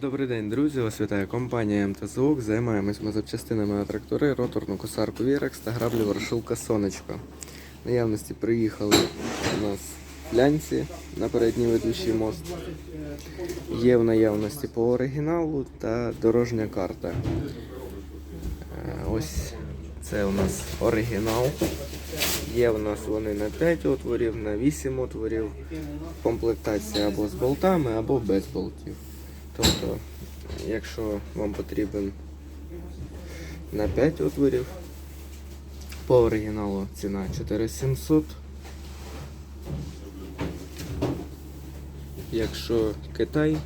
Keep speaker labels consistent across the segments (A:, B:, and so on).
A: Добрий день, друзі! Вас вітає компанія МТЗОК. Займаємось ми запчастинами на трактори, роторну косарку Вірекс та граблю ворошилка Сонечко. Наявності приїхали у нас лянці на передній ведучий мост. Є в наявності по оригіналу та дорожня карта. Е, Ось це у нас оригінал. Є в нас вони на 5 отворів, на 8 отворів. Комплектація або з болтами, або без болтів. Тобто, якщо вам потрібен на 5 отворів, по оригіналу ціна 4700. Якщо Китай,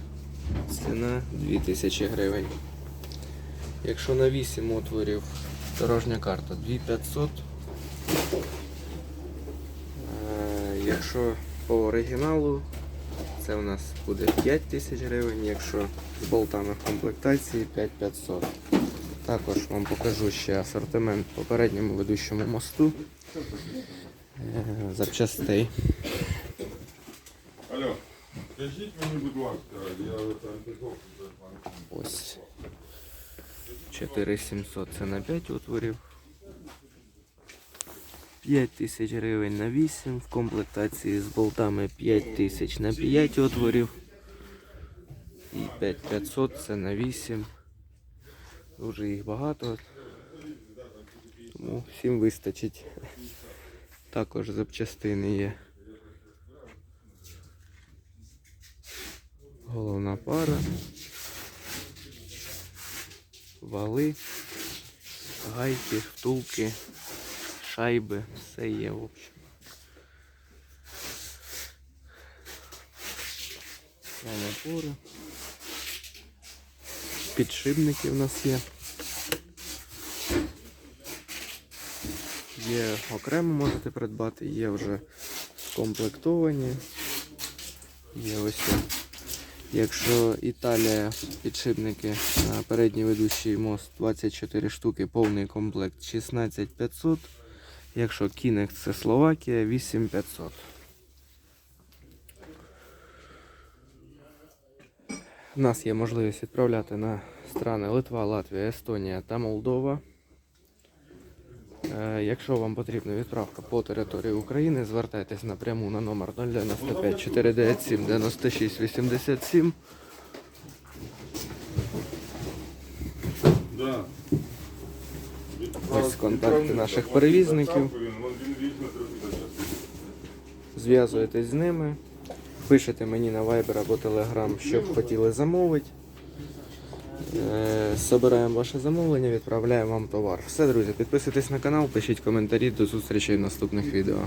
A: ціна 2000 гривень. Якщо на 8 отворів дорожня карта 2500. Е, Якщо по оригіналу це у нас буде 5 тисяч гривень, якщо з болтами в комплектації 5500. Також вам покажу ще асортимент по передньому ведучому мосту е, запчастей.
B: Алло, скажіть мені, будь ласка, я.
A: Ось 4700 це на 5 отворів. 5 тисяч гривень на 8 в комплектації з болтами 5 тисяч на 5 отворів. І 5500 це на 8. Дуже їх багато. Тому всім вистачить. Також запчастини є. Головна пара. Вали, гайки, втулки, шайби, все є в общем. Опори. Підшипники в нас є. Є окремо можете придбати, є вже комплектовані. Є ось. Якщо Італія підшипники на передній ведучий мост 24 штуки, повний комплект 16500. Якщо Кінекс це Словакія 8500. У нас є можливість відправляти на страни Литва, Латвія, Естонія та Молдова. Е, Якщо вам потрібна відправка по території України, звертайтесь напряму на номер 095 497 96 87.
B: Да.
A: Контакти наших перевізників. Зв'язуєтесь з ними, пишете мені на Viber або Telegram, що б хотіли замовити. Е, Собираємо ваше замовлення, відправляємо вам товар. Все, друзі, підписуйтесь на канал, пишіть коментарі. До зустрічі в наступних відео.